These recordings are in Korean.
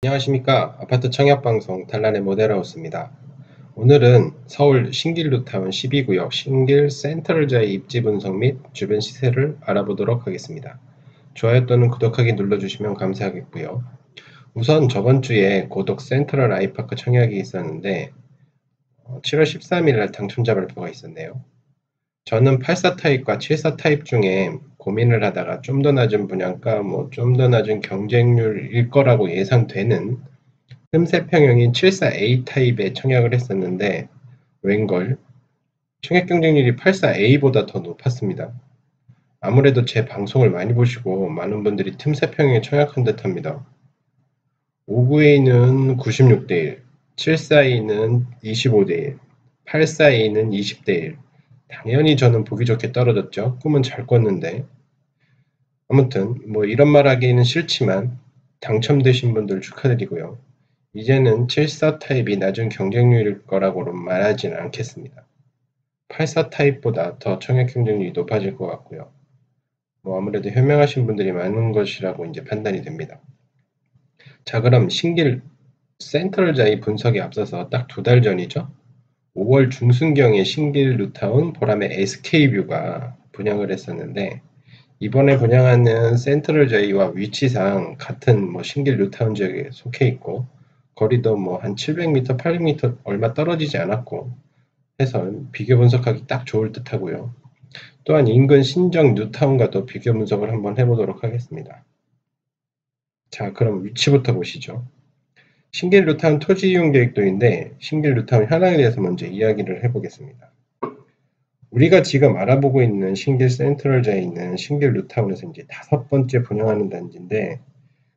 안녕하십니까 아파트 청약방송 단란의 모델하우스입니다. 오늘은 서울 신길루타운 12구역 신길 센트럴자의 입지 분석 및 주변 시세를 알아보도록 하겠습니다. 좋아요 또는 구독하기 눌러주시면 감사하겠고요. 우선 저번 주에 고독 센트럴 아이파크 청약이 있었는데 7월 13일 날 당첨자 발표가 있었네요. 저는 84 타입과 74 타입 중에 고민을 하다가 좀 더 낮은 분양가, 뭐 좀 더 낮은 경쟁률일 거라고 예상되는 틈새 평형인 74A 타입의 청약을 했었는데 웬걸 청약 경쟁률이 84A보다 더 높았습니다. 아무래도 제 방송을 많이 보시고 많은 분들이 틈새 평형에 청약한 듯합니다. 59A는 96대 1, 74A는 25대 1, 84A는 20대 1. 당연히 저는 보기 좋게 떨어졌죠. 꿈은 잘 꿨는데. 아무튼 뭐 이런 말 하기는 싫지만 당첨되신 분들 축하드리고요. 이제는 74 타입이 낮은 경쟁률일 거라고는 말하지는 않겠습니다. 84 타입보다 더 청약 경쟁률이 높아질 것 같고요. 뭐 아무래도 현명하신 분들이 많은 것이라고 이제 판단이 됩니다. 자 그럼 신길 센트럴 자의 분석에 앞서서 딱 두 달 전이죠. 5월 중순경에 신길 루타운 보람의 SK뷰가 분양을 했었는데 이번에 분양하는 센트럴 제이와 위치상 같은 뭐 신길 뉴타운 지역에 속해 있고 거리도 뭐 한 700m, 800m 얼마 떨어지지 않았고 해서 비교 분석하기 딱 좋을 듯 하고요. 또한 인근 신정 뉴타운과도 비교 분석을 한번 해보도록 하겠습니다. 자, 그럼 위치부터 보시죠. 신길 뉴타운 토지 이용 계획도인데 신길 뉴타운 현황에 대해서 먼저 이야기를 해보겠습니다. 우리가 지금 알아보고 있는 신길 센트럴자에 있는 신길 루타운에서 이제 다섯 번째 분양하는 단지인데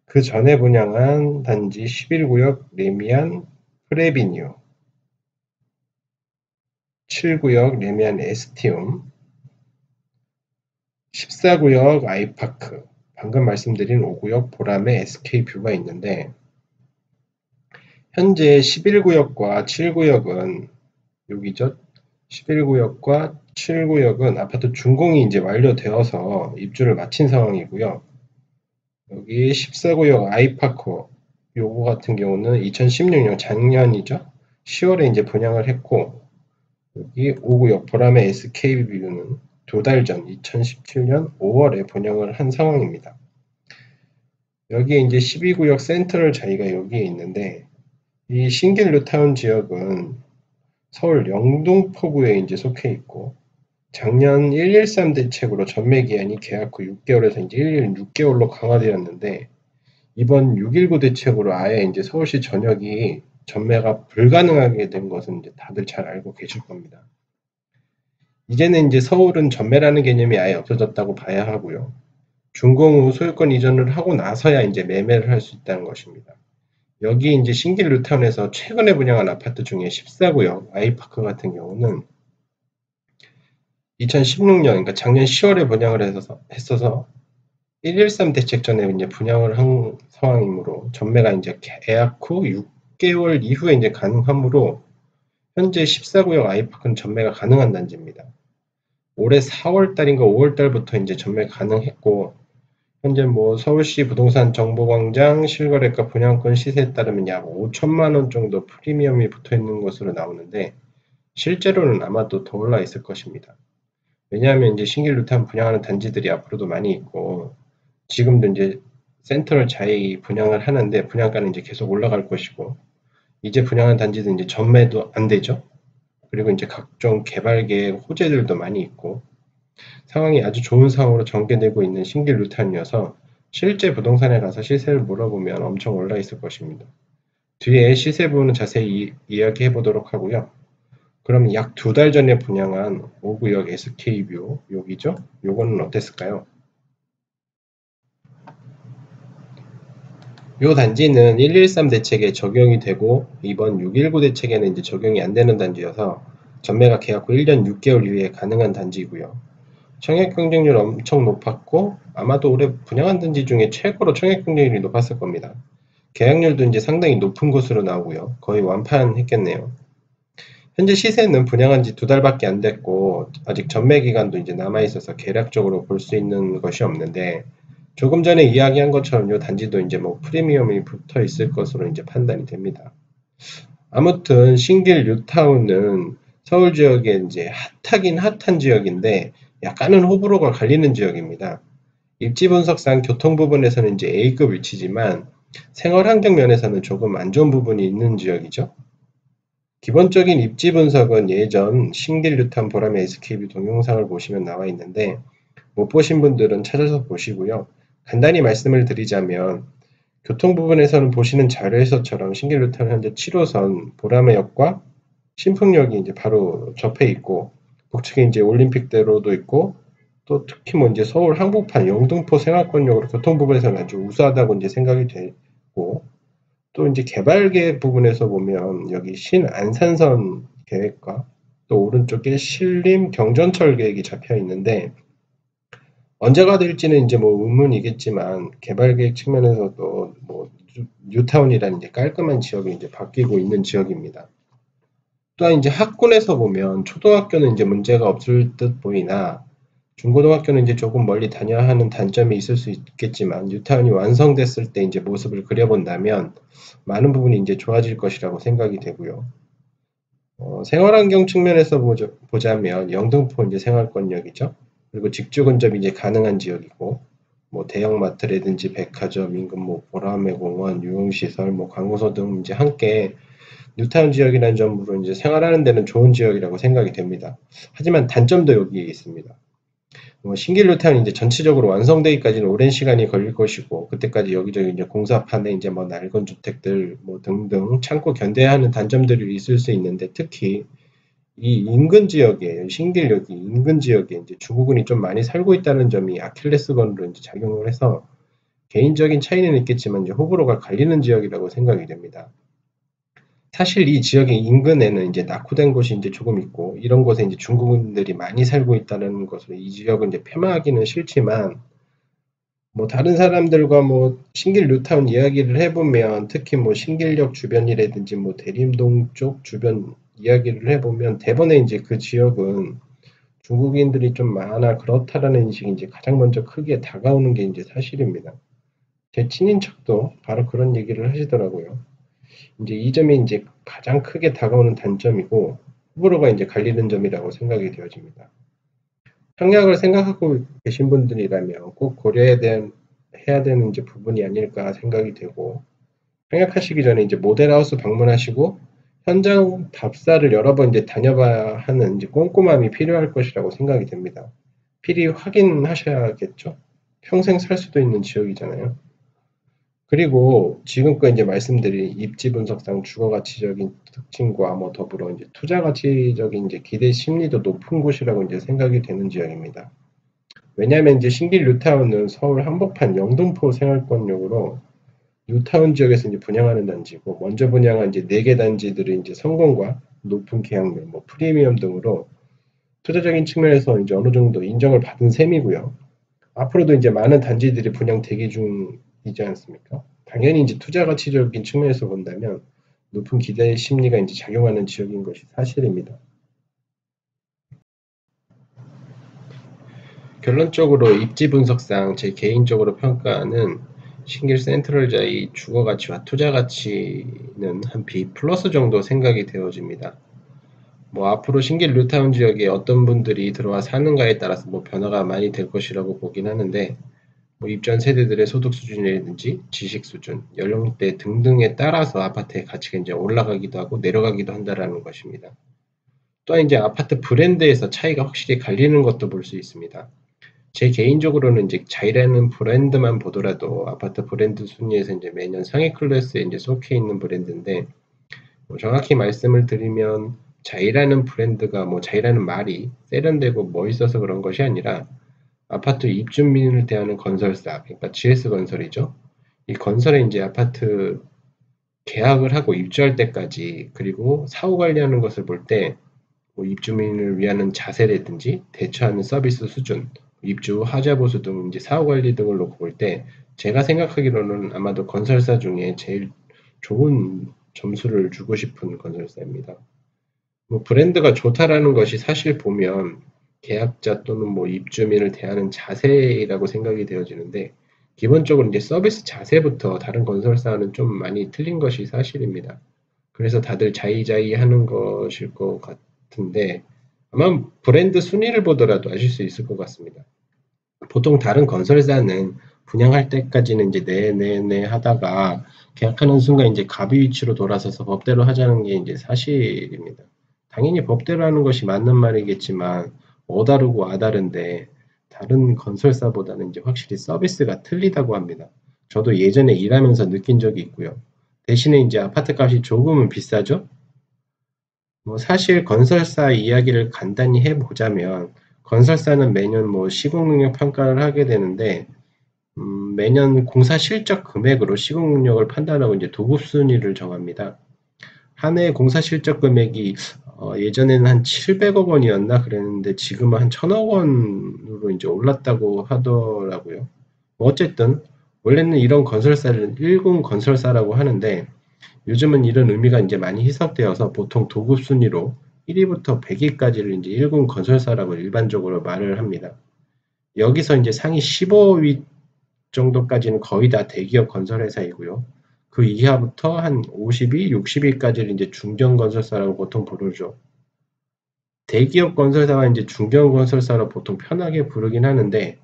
그 전에 분양한 단지 11구역 레미안 프레비뉴 7구역 레미안 에스티움 14구역 아이파크 방금 말씀드린 5구역 보람의 SK뷰가 있는데 현재 11구역과 7구역은 여기죠? 11구역과 7구역은 아파트 준공이 이제 완료되어서 입주를 마친 상황이고요. 여기 14구역 아이파크 요거 같은 경우는 2016년 작년이죠. 10월에 이제 분양을 했고 여기 5구역 보람의 SKB는 두 달 전 2017년 5월에 분양을 한 상황입니다. 여기에 이제 12구역 센터를 저희가 여기에 있는데 이 신길 루타운 지역은 서울 영등포구에 이제 속해 있고 작년 113 대책으로 전매 기한이 계약 후 6개월에서 이제 1년 6개월로 강화되었는데 이번 619 대책으로 아예 이제 서울시 전역이 전매가 불가능하게 된 것은 이제 다들 잘 알고 계실 겁니다. 이제는 이제 서울은 전매라는 개념이 아예 없어졌다고 봐야 하고요. 준공 후 소유권 이전을 하고 나서야 이제 매매를 할 수 있다는 것입니다. 여기 이제 신길 루타운에서 최근에 분양한 아파트 중에 14구역 아이파크 같은 경우는 2016년, 그러니까 작년 10월에 분양을 해서, 했어서 113 대책 전에 이제 분양을 한 상황이므로 전매가 이제 계약 후 6개월 이후에 이제 가능하므로 현재 14구역 아이파크는 전매가 가능한 단지입니다. 올해 4월 달인가 5월 달부터 이제 전매 가능했고 현재 뭐 서울시 부동산 정보광장 실거래가 분양권 시세에 따르면 약 5천만 원 정도 프리미엄이 붙어 있는 것으로 나오는데 실제로는 아마도 더 올라 있을 것입니다. 왜냐하면 이제 신길 루탄 분양하는 단지들이 앞으로도 많이 있고 지금도 이제 센터를 자이 분양을 하는데 분양가는 이제 계속 올라갈 것이고 이제 분양한 단지도 이제 전매도 안 되죠. 그리고 이제 각종 개발 계획 호재들도 많이 있고 상황이 아주 좋은 상황으로 전개되고 있는 신길 루탄이어서 실제 부동산에 가서 시세를 물어보면 엄청 올라 있을 것입니다. 뒤에 시세 부분은 자세히 이야기해 보도록 하고요. 그럼 약 두 달 전에 분양한 5구역 SK뷰 여기죠? 요거는 어땠을까요? 요 단지는 113 대책에 적용이 되고 이번 619 대책에는 이제 적용이 안 되는 단지여서 전매가 계약 후 1년 6개월 이후에 가능한 단지이고요. 청약 경쟁률 엄청 높았고 아마도 올해 분양한 단지 중에 최고로 청약 경쟁률이 높았을 겁니다. 계약률도 이제 상당히 높은 곳으로 나오고요. 거의 완판했겠네요. 현재 시세는 분양한 지 두 달밖에 안 됐고 아직 전매 기간도 이제 남아 있어서 계략적으로 볼 수 있는 것이 없는데 조금 전에 이야기한 것처럼 요 단지도 이제 뭐 프리미엄이 붙어 있을 것으로 이제 판단이 됩니다. 아무튼 신길 뉴타운은 서울 지역에 이제 핫하긴 핫한 지역인데 약간은 호불호가 갈리는 지역입니다. 입지 분석상 교통 부분에서는 이제 A급 위치지만 생활 환경 면에서는 조금 안 좋은 부분이 있는 지역이죠. 기본적인 입지 분석은 예전 신길 뉴타운 보람의 SKB 동영상을 보시면 나와 있는데 못 보신 분들은 찾아서 보시고요. 간단히 말씀을 드리자면 교통 부분에서는 보시는 자료에서처럼 신길루타는 현재 7호선 보라매역과 신풍역이 이제 바로 접해 있고 북측에 이제 올림픽대로도 있고 또 특히 뭐 이제 서울 항복판 영등포 생활권역으로 교통 부분에서는 아주 우수하다고 이제 생각이 되고 또 이제 개발 계획 부분에서 보면 여기 신안산선 계획과 또 오른쪽에 신림 경전철 계획이 잡혀 있는데 언제가 될지는 이제 뭐 의문이겠지만 개발 계획 측면에서도 뭐 뉴타운이라는 이제 깔끔한 지역이 이제 바뀌고 있는 지역입니다. 또한 이제 학군에서 보면 초등학교는 이제 문제가 없을 듯 보이나 중고등학교는 이제 조금 멀리 다녀야 하는 단점이 있을 수 있겠지만 뉴타운이 완성됐을 때 이제 모습을 그려본다면 많은 부분이 이제 좋아질 것이라고 생각이 되고요. 어, 생활환경 측면에서 보자, 보자면 영등포 이제 생활권역이죠. 그리고 직주 근접이 이제 가능한 지역이고 뭐 대형마트라든지 백화점, 인근 뭐 보라매 공원, 유흥시설, 뭐 광고소 등 이제 함께 뉴타운 지역이라는 점으로 이제 생활하는 데는 좋은 지역이라고 생각이 됩니다. 하지만 단점도 여기에 있습니다. 뭐 신길 뉴타운 이제 전체적으로 완성되기까지는 오랜 시간이 걸릴 것이고 그때까지 여기저기 이제 공사판에 이제 뭐 낡은 주택들 뭐 등등 참고 견뎌야 하는 단점들이 있을 수 있는데 특히 이 인근 지역에 신길역이 인근 지역에 이제 중국인이 좀 많이 살고 있다는 점이 아킬레스건으로 이제 작용을 해서 개인적인 차이는 있겠지만 이제 호불호가 갈리는 지역이라고 생각이 됩니다. 사실 이 지역의 인근에는 이제 낙후된 곳이 이제 조금 있고 이런 곳에 이제 중국인들이 많이 살고 있다는 것으로 이 지역을 이제 폄하하기는 싫지만 뭐 다른 사람들과 뭐 신길 뉴타운 이야기를 해보면 특히 뭐 신길역 주변이라든지 뭐 대림동 쪽 주변 이야기를 해보면 대번에 이제 그 지역은 중국인들이 좀 많아 그렇다라는 인식이 이제 가장 먼저 크게 다가오는 게 이제 사실입니다. 제 친인척도 바로 그런 얘기를 하시더라고요. 이제 이 점이 이제 가장 크게 다가오는 단점이고 호불호가 이제 갈리는 점이라고 생각이 되어집니다. 청약을 생각하고 계신 분들이라면 꼭 고려해야 되는 해야 되는 이제 부분이 아닐까 생각이 되고 청약하시기 전에 이제 모델하우스 방문하시고 현장 답사를 여러 번 이제 다녀봐야 하는 이제 꼼꼼함이 필요할 것이라고 생각이 됩니다. 필히 확인하셔야겠죠. 평생 살 수도 있는 지역이잖아요. 그리고 지금껏 이제 말씀드린 입지 분석상 주거 가치적인 특징과 뭐 더불어 이제 투자 가치적인 이제 기대 심리도 높은 곳이라고 이제 생각이 되는 지역입니다. 왜냐하면 이제 신길 뉴타운은 서울 한복판 영등포 생활권역으로 뉴타운 지역에서 이제 분양하는 단지고 먼저 분양한 이제 네 개 단지들의 이제 성공과 높은 계약률, 뭐 프리미엄 등으로 투자적인 측면에서 이제 어느 정도 인정을 받은 셈이고요. 앞으로도 이제 많은 단지들이 분양 대기 중 이지 않습니까? 당연히 이제 투자 가치적인 측면에서 본다면 높은 기대 심리가 이제 작용하는 지역인 것이 사실입니다. 결론적으로 입지 분석상 제 개인적으로 평가는 신길 센트럴자의 주거 가치와 투자 가치는 한 B 플러스 정도 생각이 되어집니다. 뭐 앞으로 신길 뉴타운 지역에 어떤 분들이 들어와 사는가에 따라서 뭐 변화가 많이 될 것이라고 보긴 하는데 뭐 입전 세대들의 소득 수준이라든지 지식 수준, 연령대 등등에 따라서 아파트의 가치가 이제 올라가기도 하고 내려가기도 한다라는 것입니다. 또한 이제 아파트 브랜드에서 차이가 확실히 갈리는 것도 볼 수 있습니다. 제 개인적으로는 이제 자이라는 브랜드만 보더라도 아파트 브랜드 순위에서 이제 매년 상위 클래스에 이제 속해 있는 브랜드인데 뭐 정확히 말씀을 드리면 자이라는 브랜드가 뭐 자이라는 말이 세련되고 멋있어서 그런 것이 아니라 아파트 입주민을 대하는 건설사 그러니까 GS 건설이죠. 이 건설에 이제 아파트 계약을 하고 입주할 때까지 그리고 사후 관리하는 것을 볼때 뭐 입주민을 위한 자세라든지 대처하는 서비스 수준 입주, 하자 보수 등 이제 사후 관리 등을 놓고 볼 때 제가 생각하기로는 아마도 건설사 중에 제일 좋은 점수를 주고 싶은 건설사입니다. 뭐 브랜드가 좋다라는 것이 사실 보면 계약자 또는 뭐 입주민을 대하는 자세라고 생각이 되어지는데 기본적으로 이제 서비스 자세부터 다른 건설사는 좀 많이 틀린 것이 사실입니다. 그래서 다들 자이자이 하는 것일 것 같은데 아마 브랜드 순위를 보더라도 아실 수 있을 것 같습니다. 보통 다른 건설사는 분양할 때까지는 이제 네네네 하다가 계약하는 순간 이제 갑이 위치로 돌아서서 법대로 하자는 게 이제 사실입니다. 당연히 법대로 하는 것이 맞는 말이겠지만 어다르고 아다른데 다른 건설사보다는 이제 확실히 서비스가 틀리다고 합니다. 저도 예전에 일하면서 느낀 적이 있고요. 대신에 이제 아파트 값이 조금은 비싸죠? 뭐 사실 건설사 이야기를 간단히 해보자면 건설사는 매년 뭐 시공능력 평가를 하게 되는데 음, 매년 공사 실적 금액으로 시공능력을 판단하고 이제 도급 순위를 정합니다. 한 해 공사 실적 금액이 어, 예전에는 한 700억 원이었나 그랬는데 지금은 한 1000억 원으로 이제 올랐다고 하더라고요. 뭐 어쨌든 원래는 이런 건설사를 1군 건설사라고 하는데 요즘은 이런 의미가 이제 많이 희석되어서 보통 도급 순위로 1위부터 100위까지를 이제 1군 건설사라고 일반적으로 말을 합니다. 여기서 이제 상위 15위 정도까지는 거의 다 대기업 건설회사이고요. 그 이하부터 한 50위, 60위까지를 이제 중견 건설사라고 보통 부르죠. 대기업 건설사가 이제 중견 건설사로 보통 편하게 부르긴 하는데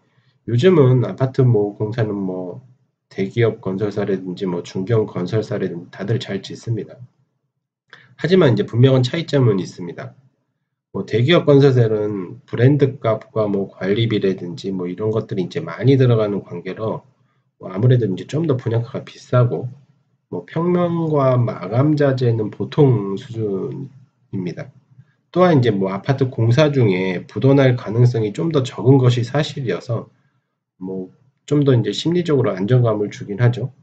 요즘은 아파트 뭐 공사는 뭐 대기업 건설사라든지 뭐 중견 건설사라든지 다들 잘 짓습니다. 하지만 이제 분명한 차이점은 있습니다. 뭐 대기업 건설사는 브랜드 값과 뭐 관리비라든지 뭐 이런 것들이 이제 많이 들어가는 관계로 뭐 아무래도 이제 좀 더 분양가가 비싸고 뭐 평면과 마감 자재는 보통 수준입니다. 또한 이제 뭐 아파트 공사 중에 부도날 가능성이 좀 더 적은 것이 사실이어서 뭐 좀 더 이제 심리적으로 안정감을 주긴 하죠.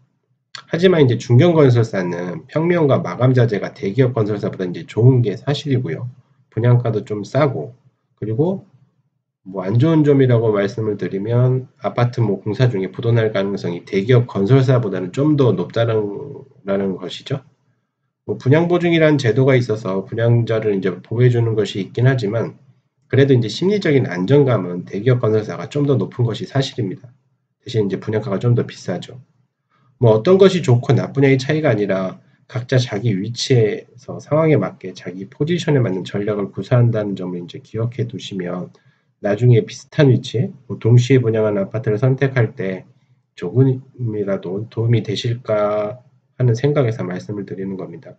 하지만 이제 중견 건설사는 평면과 마감 자재가 대기업 건설사보다 이제 좋은 게 사실이고요. 분양가도 좀 싸고 그리고 뭐 안 좋은 점이라고 말씀을 드리면 아파트 뭐 공사 중에 부도날 가능성이 대기업 건설사보다는 좀 더 높다는 것이죠. 뭐 분양 보증이라는 제도가 있어서 분양자를 이제 보호해주는 것이 있긴 하지만 그래도 이제 심리적인 안정감은 대기업 건설사가 좀 더 높은 것이 사실입니다. 대신 이제 분양가가 좀 더 비싸죠. 뭐 어떤 것이 좋고 나쁘냐의 차이가 아니라 각자 자기 위치에서 상황에 맞게 자기 포지션에 맞는 전략을 구사한다는 점을 이제 기억해 두시면 나중에 비슷한 위치에 뭐 동시에 분양한 아파트를 선택할 때 조금이라도 도움이 되실까 하는 생각에서 말씀을 드리는 겁니다.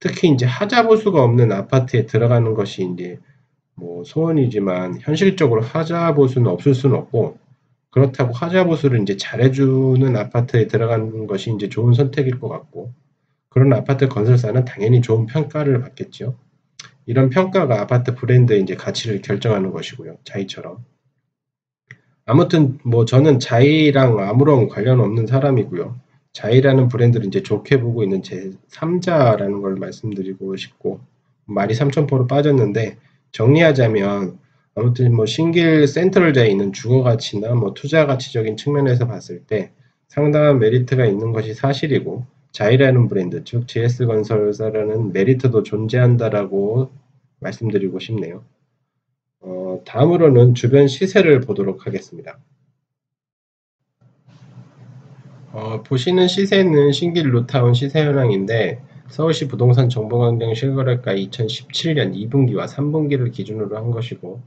특히 이제 하자 보수가 없는 아파트에 들어가는 것이 이제 뭐 소원이지만 현실적으로 하자 보수는 없을 수는 없고 그렇다고 하자 보수를 이제 잘해주는 아파트에 들어가는 것이 이제 좋은 선택일 것 같고 그런 아파트 건설사는 당연히 좋은 평가를 받겠죠. 이런 평가가 아파트 브랜드의 이제 가치를 결정하는 것이고요. 자이처럼. 아무튼 뭐 저는 자이랑 아무런 관련 없는 사람이고요. 자이라는 브랜드를 이제 좋게 보고 있는 제 3자라는 걸 말씀드리고 싶고 말이 삼천포로 빠졌는데 정리하자면 아무튼 뭐 신길 센트럴자에 있는 주거 가치나 뭐 투자 가치적인 측면에서 봤을 때 상당한 메리트가 있는 것이 사실이고 자이라는 브랜드, 즉 GS건설사라는 메리트도 존재한다라고 말씀드리고 싶네요. 어, 다음으로는 주변 시세를 보도록 하겠습니다. 어, 보시는 시세는 신길 루타운 시세 현황인데 서울시 부동산 정보환경 실거래가 2017년 2분기와 3분기를 기준으로 한 것이고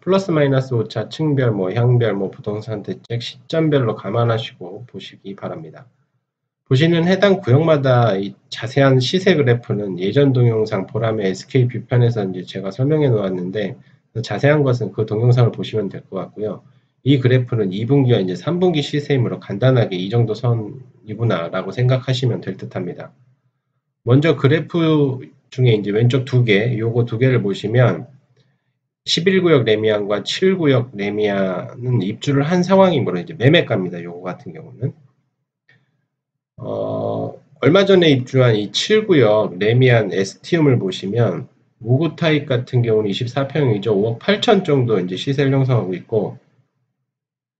플러스 마이너스 오차 층별, 뭐 향별, 뭐 부동산 대책 시점별로 감안하시고 보시기 바랍니다. 보시는 해당 구역마다 자세한 시세 그래프는 예전 동영상 보람의 SK 뷰편에서 이제 제가 설명해 놓았는데 자세한 것은 그 동영상을 보시면 될 것 같고요. 이 그래프는 2분기와 이제 3분기 시세이므로 간단하게 이 정도 선이구나라고 생각하시면 될 듯합니다. 먼저 그래프 중에 이제 왼쪽 두 개, 요거 두 개를 보시면 11구역 레미안과 7구역 레미안은 입주를 한 상황이므로 이제 매매가입니다. 요거 같은 경우는. 어, 얼마 전에 입주한 이 7구역 레미안 에스티움을 보시면 5구 타입 같은 경우는 24평이죠. 5억 8천 정도 이제 시세를 형성하고 있고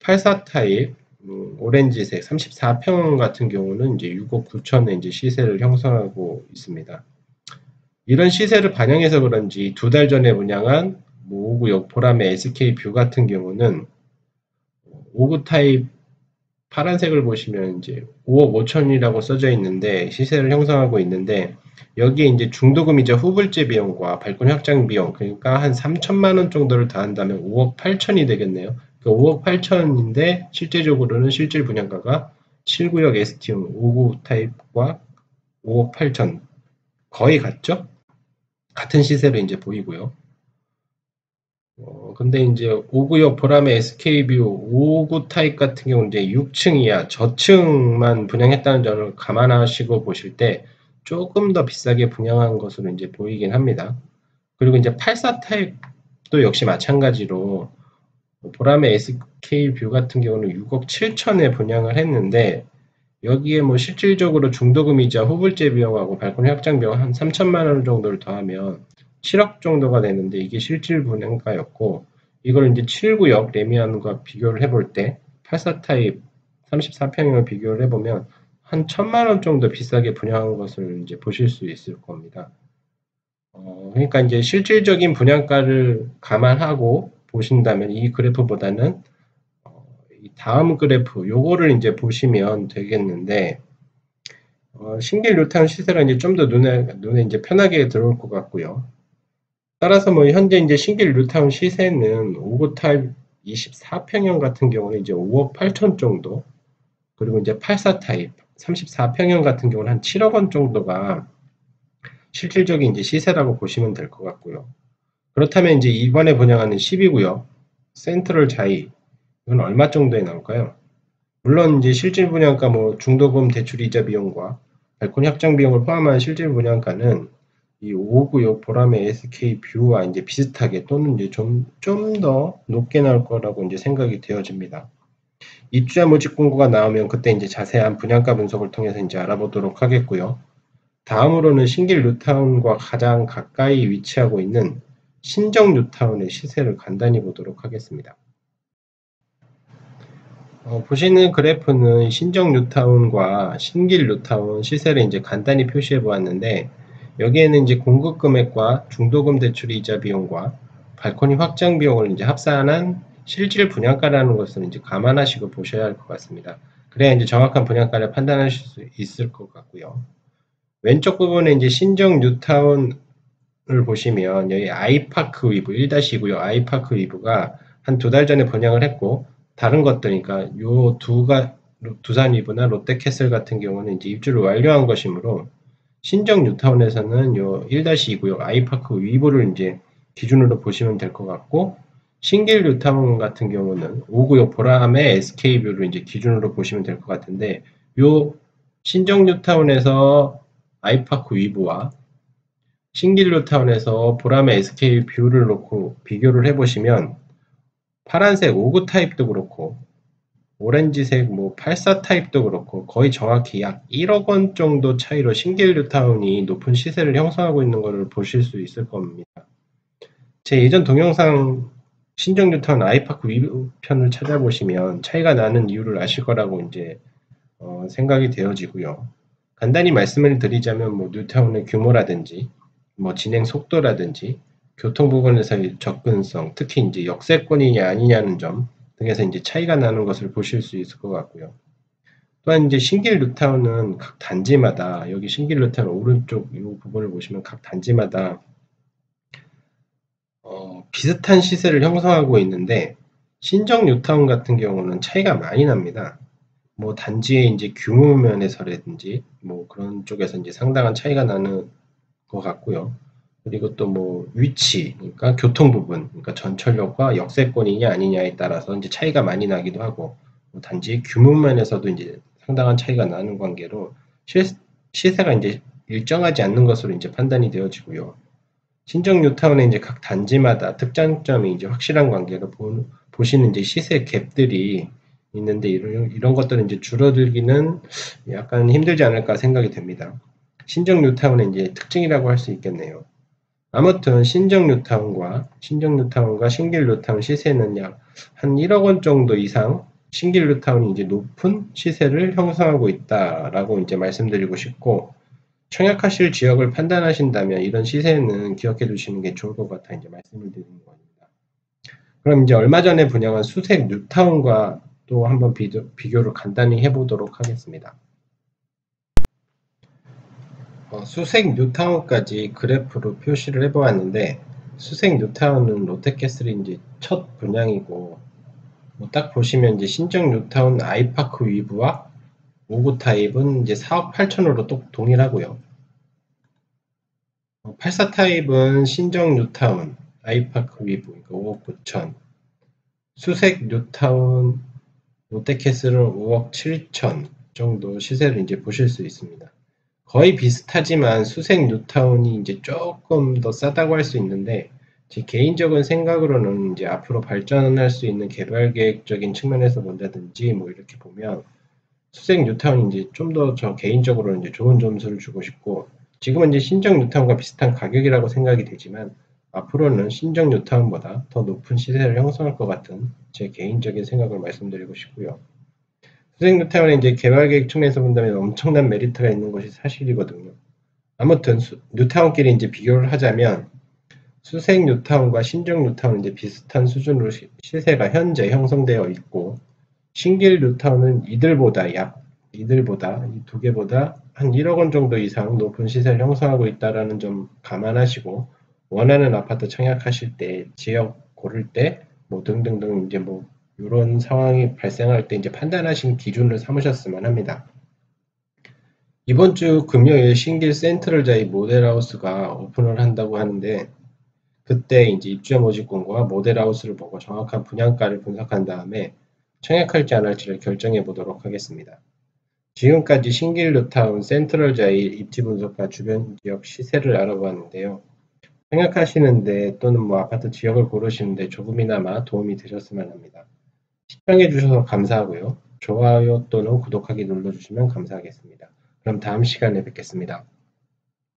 84 타입 음, 오렌지색 34평 같은 경우는 이제 6억 9천에 이제 시세를 형성하고 있습니다. 이런 시세를 반영해서 그런지 두 달 전에 분양한 5구역 보람의 SK 뷰 같은 경우는 5구 타입 파란색을 보시면 이제 5억 5천이라고 써져 있는데 시세를 형성하고 있는데 여기에 이제 중도금 이자 후불제 비용과 발권 확장 비용 그러니까 한 3천만 원 정도를 더한다면 5억 8천이 되겠네요. 그 5억 8천인데 실제적으로는 실질 분양가가 7구역 ST용 59 타입과 5억 8천 거의 같죠? 같은 시세로 이제 보이고요. 어, 근데 이제 5구역 보람의 SK뷰 59 타입 같은 경우는 이제 6층 이하 저층만 분양했다는 점을 감안하시고 보실 때 조금 더 비싸게 분양한 것으로 이제 보이긴 합니다. 그리고 이제 84 타입도 역시 마찬가지로 보람의 SK뷰 같은 경우는 6억 7천에 분양을 했는데 여기에 뭐 실질적으로 중도금이자 후불제 비용하고 발권 확장 비용 한 3천만 원 정도를 더하면 7억 정도가 되는데 이게 실질 분양가였고 이걸 이제 7구역 레미안과 비교를 해볼 때 84 타입 34평형을 비교를 해보면 한 천만 원 정도 비싸게 분양한 것을 이제 보실 수 있을 겁니다. 어, 그러니까 이제 실질적인 분양가를 감안하고 보신다면 이 그래프보다는 어, 이 다음 그래프 요거를 이제 보시면 되겠는데 어, 신길 뉴타운 시세가 이제 좀 더 눈에 눈에 이제 편하게 들어올 것 같고요. 따라서 뭐 현재 이제 신길 뉴타운 시세는 5구 타입 24평형 같은 경우는 이제 5억 8천 정도 그리고 이제 84 타입 34평형 같은 경우는 한 7억 원 정도가 실질적인 이제 시세라고 보시면 될 것 같고요. 그렇다면 이제 이번에 분양하는 12구역 센트럴 자이 이건 얼마 정도에 나올까요? 물론 이제 실질 분양가 뭐 중도금 대출 이자 비용과 발코니 확장 비용을 포함한 실질 분양가는 이 5구역 보람의 SK 뷰와 이제 비슷하게 또는 이제 좀 좀 더 높게 나올 거라고 이제 생각이 되어집니다. 입주자 모집 공고가 나오면 그때 이제 자세한 분양가 분석을 통해서 이제 알아보도록 하겠고요. 다음으로는 신길 뉴타운과 가장 가까이 위치하고 있는 신정 뉴타운의 시세를 간단히 보도록 하겠습니다. 어, 보시는 그래프는 신정 뉴타운과 신길 뉴타운 시세를 이제 간단히 표시해 보았는데 여기에는 이제 공급 금액과 중도금 대출 이자 비용과 발코니 확장 비용을 이제 합산한 실질 분양가라는 것을 이제 감안하시고 보셔야 할 것 같습니다. 그래야 이제 정확한 분양가를 판단하실 수 있을 것 같고요. 왼쪽 부분에 이제 신정 뉴타운을 보시면 여기 아이파크 위브 1-2구요. 아이파크 위브가 한 두 달 전에 분양을 했고 다른 것들 그러니까 요 두가 두산 위브나 롯데캐슬 같은 경우는 이제 입주를 완료한 것이므로 신정 뉴타운에서는 요 1-2구역 아이파크 위브를 이제 기준으로 보시면 될 것 같고 신길 뉴타운 같은 경우는 5구역 보람의 SK뷰를 이제 기준으로 보시면 될 것 같은데 요 신정 뉴타운에서 아이파크 위브와 신길 뉴타운에서 보람의 SK뷰를 놓고 비교를 해보시면 파란색 5구 타입도 그렇고 오렌지색 뭐 84 타입도 그렇고 거의 정확히 약 1억 원 정도 차이로 신길 뉴타운이 높은 시세를 형성하고 있는 것을 보실 수 있을 겁니다. 제 예전 동영상 신정 뉴타운 아이파크 위편을 찾아보시면 차이가 나는 이유를 아실 거라고 이제 어, 생각이 되어지고요. 간단히 말씀을 드리자면 뭐 뉴타운의 규모라든지 뭐 진행 속도라든지 교통 부분에서의 접근성, 특히 이제 역세권이냐 아니냐는 점 등에서 이제 차이가 나는 것을 보실 수 있을 것 같고요. 또한 이제 신길 뉴타운은 각 단지마다 여기 신길 뉴타운 오른쪽 이 부분을 보시면 각 단지마다 어, 비슷한 시세를 형성하고 있는데 신정 뉴타운 같은 경우는 차이가 많이 납니다. 뭐 단지의 이제 규모 면에서라든지 뭐 그런 쪽에서 이제 상당한 차이가 나는 것 같고요. 그리고 또 뭐 위치, 그러니까 교통 부분, 그러니까 전철역과 역세권이냐 아니냐에 따라서 이제 차이가 많이 나기도 하고 뭐 단지 규모 면에서도 이제 상당한 차이가 나는 관계로 시, 세가 이제 일정하지 않는 것으로 이제 판단이 되어지고요. 신정 뉴타운의 이제 각 단지마다 특장점이 이제 확실한 관계로 보, 보시는 이제 시세 갭들이 있는데 이런, 이런 것들은 이제 줄어들기는 약간 힘들지 않을까 생각이 됩니다. 신정 뉴타운의 이제 특징이라고 할 수 있겠네요. 아무튼 신정 뉴타운과 신정 뉴타운과 신길 뉴타운 시세는 약 한 1억 원 정도 이상 신길 뉴타운이 이제 높은 시세를 형성하고 있다라고 이제 말씀드리고 싶고 청약하실 지역을 판단하신다면 이런 시세는 기억해 두시는 게 좋을 것 같아 이제 말씀을 드리는 겁니다. 그럼 이제 얼마 전에 분양한 수색 뉴타운과 또 한번 비교, 비교를 간단히 해보도록 하겠습니다. 어, 수색 뉴타운까지 그래프로 표시를 해보았는데 수색 뉴타운은 롯데캐슬이 이제 첫 분양이고 뭐 딱 보시면 이제 신정 뉴타운 아이파크 위브와 5구 타입은 이제 4억 8천으로 또 동일하고요. 84 어, 타입은 신정 뉴타운 아이파크 위브 그러니까 5억 9천 수색 뉴타운 롯데캐슬은 5억 7천 정도 시세를 이제 보실 수 있습니다. 거의 비슷하지만 수색 뉴타운이 이제 조금 더 싸다고 할 수 있는데 제 개인적인 생각으로는 이제 앞으로 발전할 수 있는 개발 계획적인 측면에서 본다든지 뭐 이렇게 보면 수색 뉴타운이 이제 좀 더 저 개인적으로 이제 좋은 점수를 주고 싶고 지금은 이제 신정 뉴타운과 비슷한 가격이라고 생각이 되지만 앞으로는 신정 뉴타운보다 더 높은 시세를 형성할 것 같은 제 개인적인 생각을 말씀드리고 싶고요. 수색 뉴타운의 이제 개발 계획 측면에서 본다면 엄청난 메리트가 있는 것이 사실이거든요. 아무튼 수, 뉴타운끼리 이제 비교를 하자면 수색 뉴타운과 신정 뉴타운은 이제 비슷한 수준으로 시, 세가 현재 형성되어 있고 신길 뉴타운은 이들보다 약 이들보다 이 두 개보다 한 1억 원 정도 이상 높은 시세를 형성하고 있다라는 점 감안하시고 원하는 아파트 청약하실 때 지역 고를 때 뭐 등등등 이제 뭐 이런 상황이 발생할 때 이제 판단하신 기준을 삼으셨으면 합니다. 이번 주 금요일 신길 센트럴 자이 모델하우스가 오픈을 한다고 하는데 그때 이제 입주자 모집권과 모델하우스를 보고 정확한 분양가를 분석한 다음에 청약할지 안 할지를 결정해 보도록 하겠습니다. 지금까지 신길 루타운 센트럴 자이 입지 분석과 주변 지역 시세를 알아보았는데요. 생각하시는데 또는 뭐 아파트 지역을 고르시는데 조금이나마 도움이 되셨으면 합니다. 시청해 주셔서 감사하고요. 좋아요 또는 구독하기 눌러주시면 감사하겠습니다. 그럼 다음 시간에 뵙겠습니다.